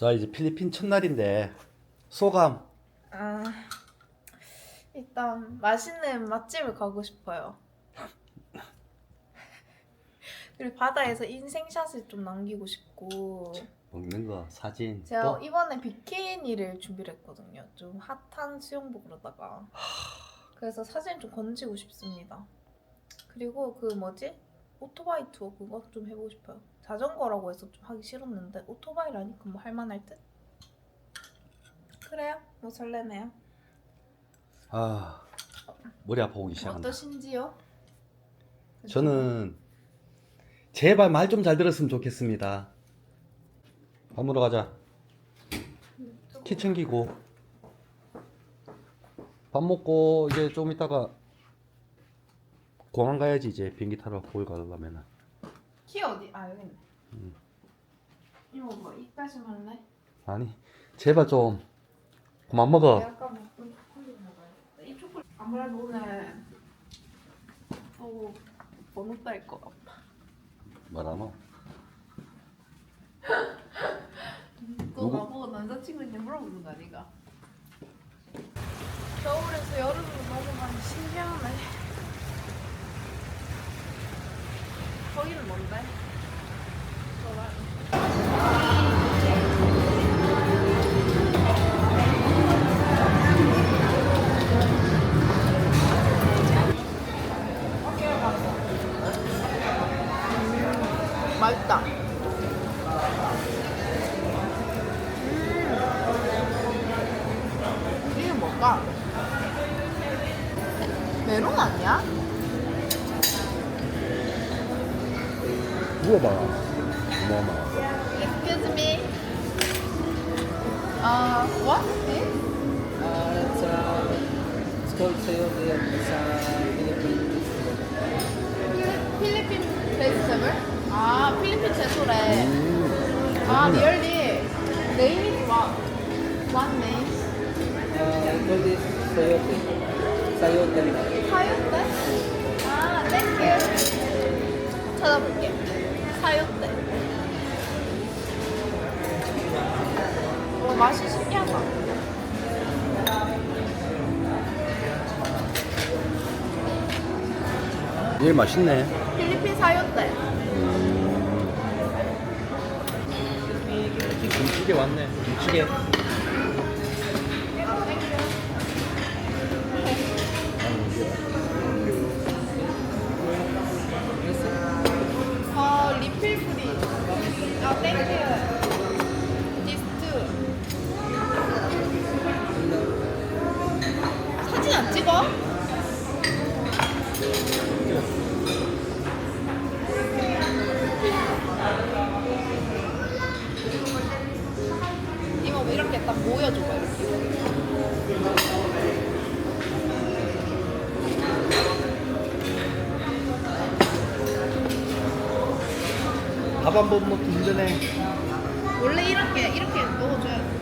자 이제 필리핀 첫날인데 소감 아, 일단 맛있는 맛집을 가고 싶어요. 그리고 바다에서 인생샷을 좀 남기고 싶고 먹는 거 사진 제가 또 이번에 비키니를 준비를 했거든요. 좀 핫한 수영복으로다가 그래서 사진 좀 건지고 싶습니다. 그리고 그 뭐지 오토바이 투어 그거 좀 해보고 싶어요. 자전거라고 해서 좀 하기 싫었는데 오토바이라니까 뭐 할만할 듯. 그래요? 뭐 설레네요. 아 머리 아파오기 시작한다 어떠신지요? 저는 제발 말 좀 잘 들었으면 좋겠습니다 밥 먹으러 가자 키 챙기고 밥 먹고 이제 좀 이따가 공항 가야지 이제 비행기 타러 거기 가려면은 키 어디? 아 여기 있네. 음. 이모 뭐 이까지 할래? 아니 제발 좀 그만 먹어 내가 아까 먹던 초콜릿 먹어야겠다. 이 초콜릿 아무래도 오늘 보고 번호 딸것 같아. 뭐라노? 또 누구? 나보고 남자친구 있냐 물어보는 거 아니가? 겨울에서 여름으로 넘어가니 신기하네. 거기는 뭔데? 맛있다. 물어봐 뭐마 Excuse me. Uh, what is this? Uh, it's, uh, it's called sayote. It's uh, Philippine 필리핀 베이스템을? 아, 필리핀 채소래. 음. 아, 리얼리. 네임이 what? What name? Uh, I call this sayote. Sayote. 사요떼? 아, 땡큐. 찾아볼게. 사요떼. 어, 맛이 신기하다. 얘 맛있네 필리핀 사요떼. 김치게 왔네 김치게 모여줘봐, 이렇게. 밥한 번 먹기 힘드네 원래 이렇게, 이렇게 넣어줘야 돼.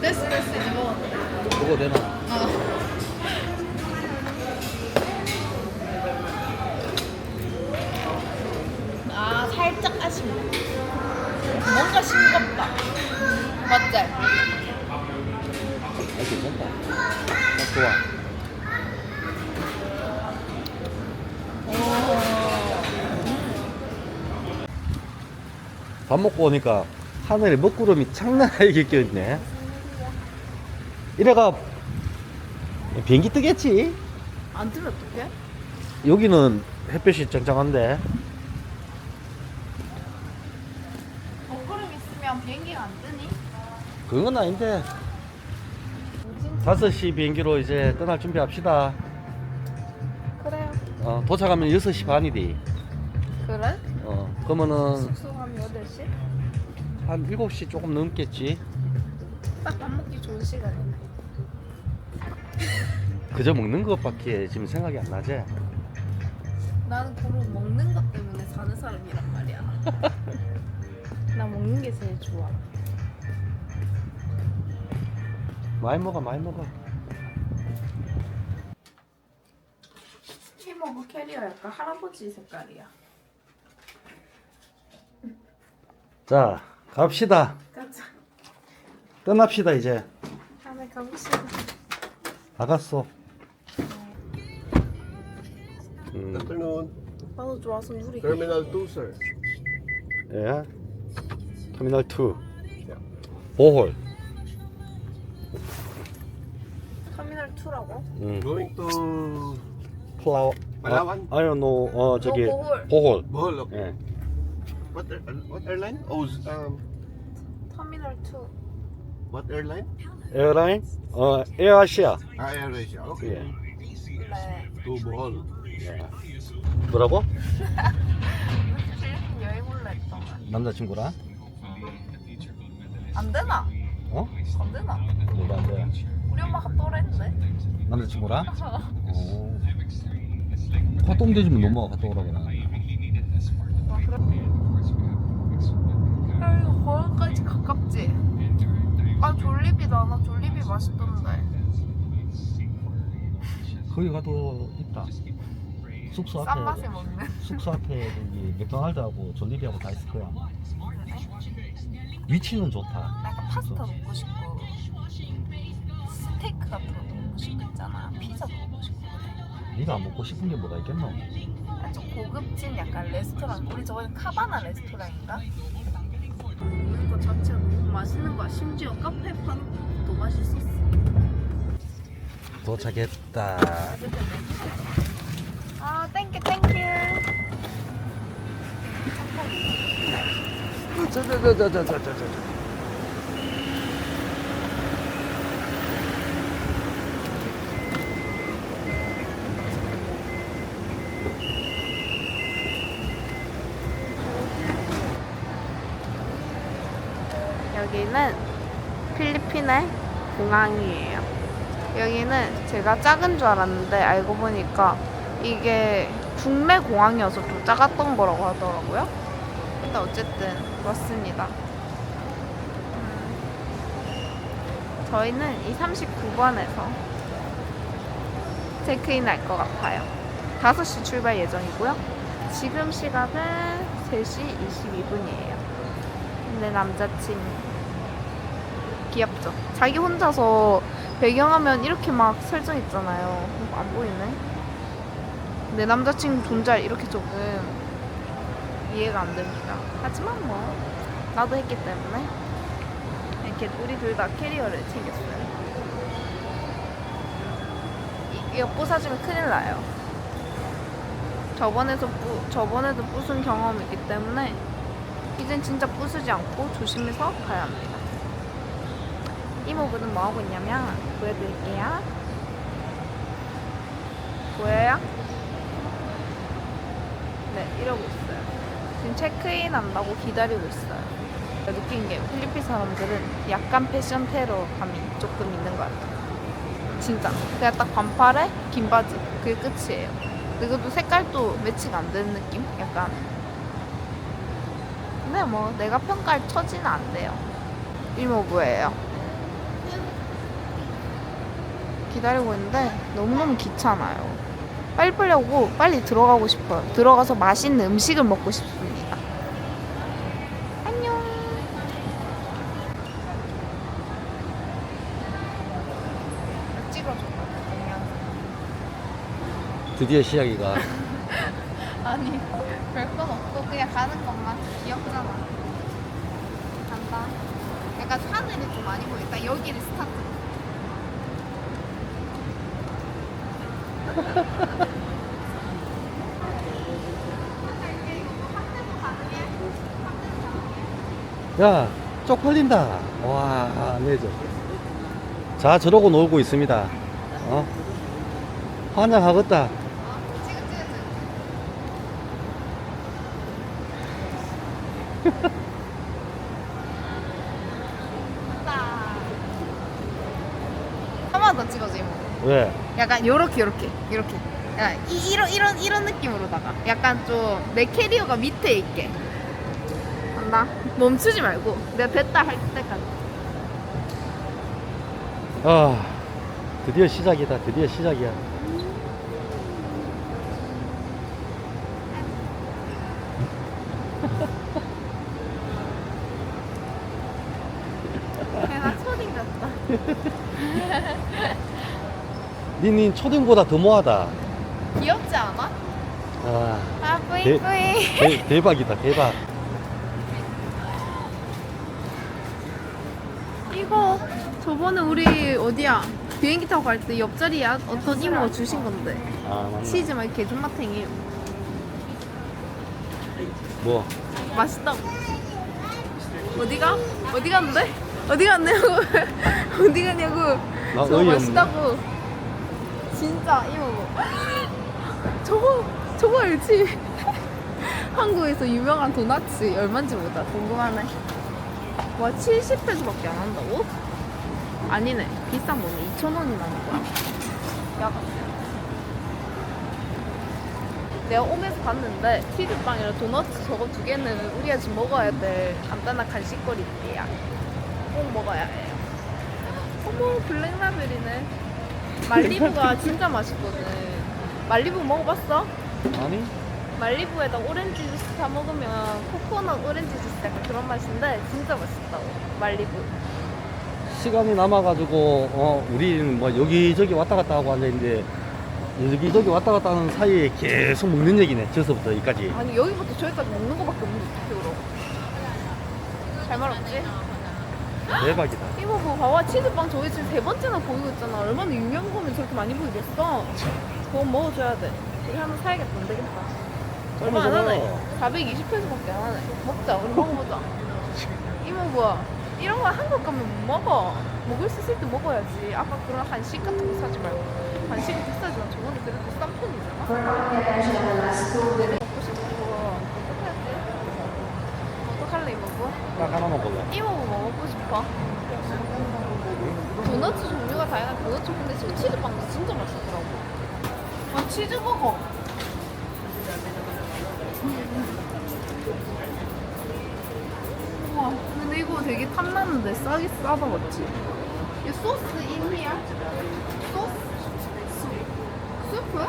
됐어, 됐어. 이제 먹었네. 먹어도 되나? 살짝 아쉽네. 뭔가 싱겁다. 맞지? 아 괜찮다. 딱 좋아. 밥 먹고 오니까 하늘에 먹구름이 장난 아니게 껴있네. 이래가 비행기 뜨겠지? 안 뜨면 어떡해? 여기는 햇볕이 짱짱한데 있으면 비행기가 안 뜨니? 그건 아닌데 뭐지? 5시 비행기로 이제 떠날 준비합시다 그래요 어, 도착하면 6시 반이디 그래? 어, 그러면은 숙소 가면 8시? 한 7시 조금 넘겠지 딱 밥 먹기 좋은 시간이네 그저 먹는 것밖에 지금 생각이 안 나지 나는 고로 먹는 것 때문에 사는 사람이란 말이야 나 먹는 게 제일 좋아 많이 먹어 많이 먹어 이모 이모부 캐리어 약간 할아버지 색깔이야. 자 갑시다 가자. 떠납시다 이제 다음에 가봅시다. 나갔어 음, afternoon. 나도 좋아서 누리. Terminal 2, sir. 예 터미널 2 보홀 터미널 2라고? 음, Going to 플라워 Palawan? 아, 아니요 노 어, 저기 어, 보홀. 보홀 Bohol. Okay. 예. What, air, what airline? Oh, um, 터미널 2. what airline? 에어라인 어 에어아시아 Ah, AirAsia. Okay. 예. 네. To Bohol. 뭐라고 여행 올라 했던 남자친구랑 안 되나? 어 안 되나? 뭐가 안 돼 우리 엄마 갔다 오라 했는데. 남자친구랑 어 오면 되지 뭐 너무 갔다 오라고 나 아, 그래? 야, 이거 거기까지 가깝지? 아, 졸리비다. 나 졸리비 맛있던데. 거기 가도 있다 숙소 싼 앞에 맛에 먹는. 숙소 앞에 여기 맥도날드하고 졸리비하고 다 있을 거야? 위치는 좋다 나 약간 파스타 먹고 싶고 스테이크 같은 것도 먹고 싶고 있잖아. 피자도 먹고 싶고. 네가 안 먹고 싶은 게 뭐가 있겠노 아, 좀 고급진 약간 레스토랑. 우리 저번에 카바나 레스토랑인가? 먹는 거 자체가 너무 맛있는 거야. 심지어 카페 파는 것도 맛있었어. 도착했다 아, 땡큐 땡큐. 자자자자자자자 여기는 필리핀의 공항이에요. 여기는 제가 작은 줄 알았는데 알고 보니까 이게 국내 공항이어서 좀 작았던 거라고 하더라고요. 근데 어쨌든 그렇습니다. 음, 저희는 이 39번에서 체크인 할 것 같아요. 5시 출발 예정이고요. 지금 시각은 3시 22분이에요. 내 남자친 귀엽죠? 자기 혼자서 배경화면 이렇게 막 설정했잖아요. 안 보이네. 내 남자친구 존재 이렇게 조금 이해가 안 됩니다. 하지만 뭐 나도 했기 때문에 이렇게 우리 둘 다 캐리어를 챙겼어요. 이- 이거 부사지면 큰일 나요. 저번에도 부, 저번에도 부순 경험이 있기 때문에 이젠 진짜 부수지 않고 조심해서 가야 합니다. 이모부는 뭐 하고 있냐면 보여드릴게요. 보여요? 네, 이러고 있어요. 지금 체크인 한다고 기다리고 있어요. 느낀 게 필리핀 사람들은 약간 패션 테러감이 조금 있는 것 같아요. 진짜. 그냥 딱 반팔에 긴 바지. 그게 끝이에요. 그것도 색깔도 매치가 안 되는 느낌? 약간 근데 뭐 내가 평가할 처지는 안 돼요. 일모부예요. 기다리고 있는데 너무너무 귀찮아요. 빨리빨리 하고 빨리 들어가고 싶어요. 들어가서 맛있는 음식을 먹고 싶습니다. 안녕. 찍어줘. 드디어 시작이가. 아니 별건 없고 그냥 가는 것만 귀엽잖아 간다. 약간 하늘이 좀 많이 보인다 여기를 스타트. 야 쪽팔린다. 와 내죠 자 저러고 놀고 있습니다. 어? 환장하겠다 찍어 찍어 찍어 간다 한번 더 찍어줘 이모 왜? 약간 요렇게 요렇게 요렇게. 약간 이, 이런 이런 이런 느낌으로다가. 약간 좀 내 캐리어가 밑에 있게. 간다. 멈추지 말고 내가 됐다 할 때까지. 아 드디어 시작이다. 드디어 시작이야 니니 초딩보다 더 모하다. 귀엽지 않아? 아, 아 뿌이 대- 뿌이. 대, 대박이다, 대박. 이거 저번에 우리 어디야 비행기 타고 갈 때 옆자리에 어떤 이모가 주신 건데 아, 맞나? 치즈 막 이렇게 존맛탱이에요. 뭐? 맛있다고. 어디가? 어디 갔는데? 어디 갔냐고? 어디 갔냐고? 나 저거 어이없네. 맛있다고. 진짜 이모. 저거 저거 알지? 한국에서 유명한 도넛이 얼마인지 모르다. 궁금하네. 와 70페소밖에 안 한다고? 아니네. 비싼 거네. 2,000원이 나는 거야. 야. 내가 오면서 봤는데 치즈빵이랑 도넛 저거 두 개는 우리가 지금 먹어야 될 간단한 간식거리야. 꼭 먹어야 해요. 어머 블랙라벨이네. 말리부가 진짜 맛있거든. 말리부 먹어봤어? 아니? 말리부에다 오렌지 주스 타 먹으면 코코넛 오렌지 주스 약간 그런 맛인데 진짜 맛있다고. 말리부. 시간이 남아가지고, 어, 우리는 뭐 여기저기 왔다 갔다 하고 앉아있는데, 여기저기 왔다 갔다 하는 사이에 계속 먹는 얘기네. 저서부터 여기까지. 아니 여기부터 저기까지 먹는 거밖에 없는데 어떻게 그러? 잘 말없지? 대박이다. 이모 그거 봐봐. 치즈빵 저기 지금 세 번째나 보이고 있잖아. 얼마나 유명한 거면 저렇게 많이 보이겠어? 그거 먹어줘야 돼. 우리 한번 사야겠다. 안 되겠다. 얼마 안 하네. 420페소밖에 안 하네. 먹자. 우리 먹어보자. 이모 뭐야? 이런 거 한국 가면 못 먹어. 먹을 수 있을 때 먹어야지. 아까 그런 한식 같은 거 사지 말고. 한식은 비싸지만 저거는 그래도 싼 편이잖아 먹고 싶고 어떡하지? 어떡할래 이모 뭐? 딱 하나만 골라. 이모 뭐 먹고 싶어? 도넛 종류가 다양한 도넛 근데 지금 치즈빵도 진짜 맛있더라고. 아 치즈버거. 와 근데 이거 되게 탐나는데 싸게 싸다 맞지? 이 소스 인이야? 소스? 수, 수프?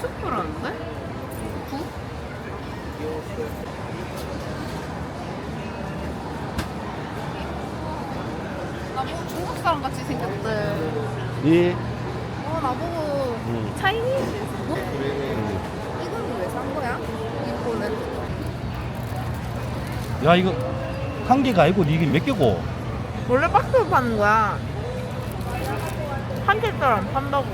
수프라는데? 국? 나보고 중국 사람 같이 생겼대. 예. 어, 나보고 음. 차이니즈. 뭐? 음. 이거는 왜 산 거야? 이거는. 야, 이거 한 개가 아니고 이게 몇 개고? 원래 박스로 파는 거야. 한 개짜리 안 판다고.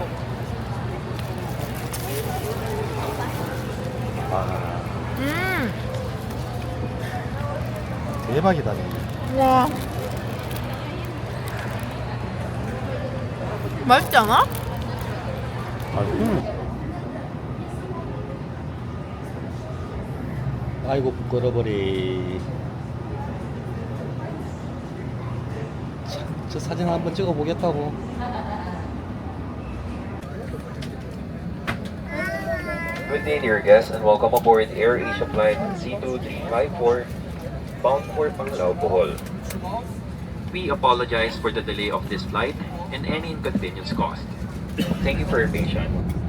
아, 음. 대박이다. 진짜. 와. 맛있지 않아? 아, 음. 아이고 부끄러버리. 참, 저 사진 한번 찍어 보겠다고. Good day, dear guests, and welcome aboard Air Asia Flight C2354, bound for Panglao, Bohol. We apologize for the delay of this flight and any inconvenience caused. Thank you for your patience.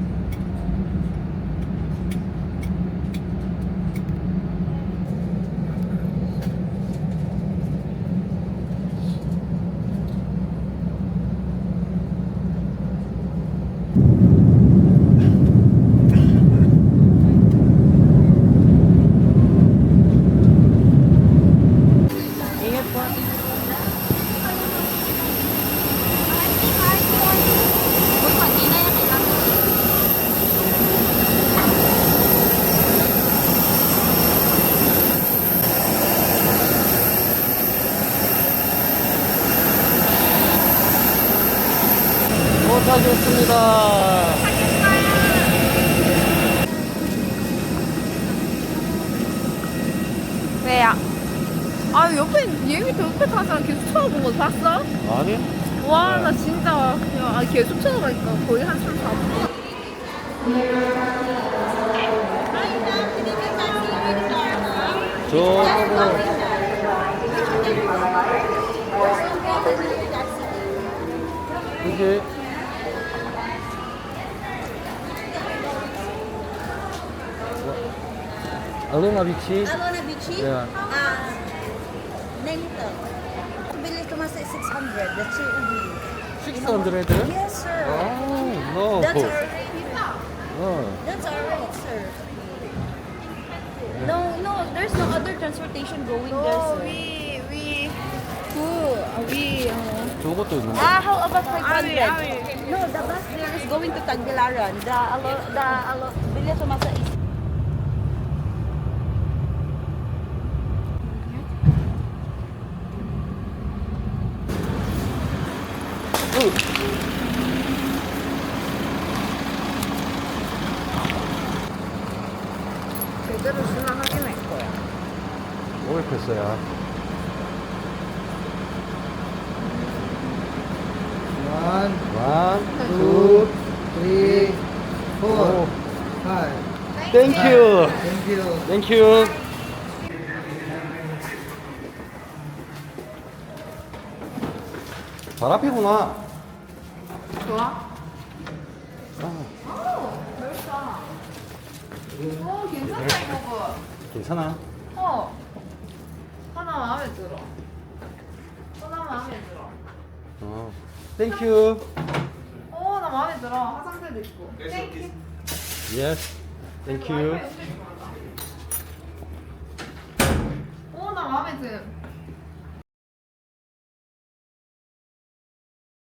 왜야? 아 옆에 얘 밑에 옆에 타는 사람 계속 쳐다본 거 봤어? 아니? 와 나 진짜 야, 아, 계속 쳐다보니까 거의 한참 다 저쪽으로. 이게 Alona Bici. Alona Bici? Yeah. Ah, Nento. Bili ko mas That's your Ubi. 600? Yes, sir. Oh, no. That's our rate. 어. That's our rate, sir. No, no, there's no other transportation going there, No, sir. we we Who? Uh, we, uh, 저것도 있는데. ah, how about 500? Ari, Ari. No, the bus there is going to Tagbilaran. The, alo, the, alo, Villa Tomasa 제대로 주나 확인할 거야. 500페소야. One, One, two, three, four, 오. five. 땡큐. Thank you. 땡큐. 발 앞이구나. 좋아? 아, 넓다. 어 괜찮다 이거. 괜찮아. 어. 하나 마음에 들어. 하나 마음에 들어. 어. 땡큐. 어, 나 마음에 들어. 화장대도 있고. 땡큐. 예스. 땡큐. 어, 나 마음에 들.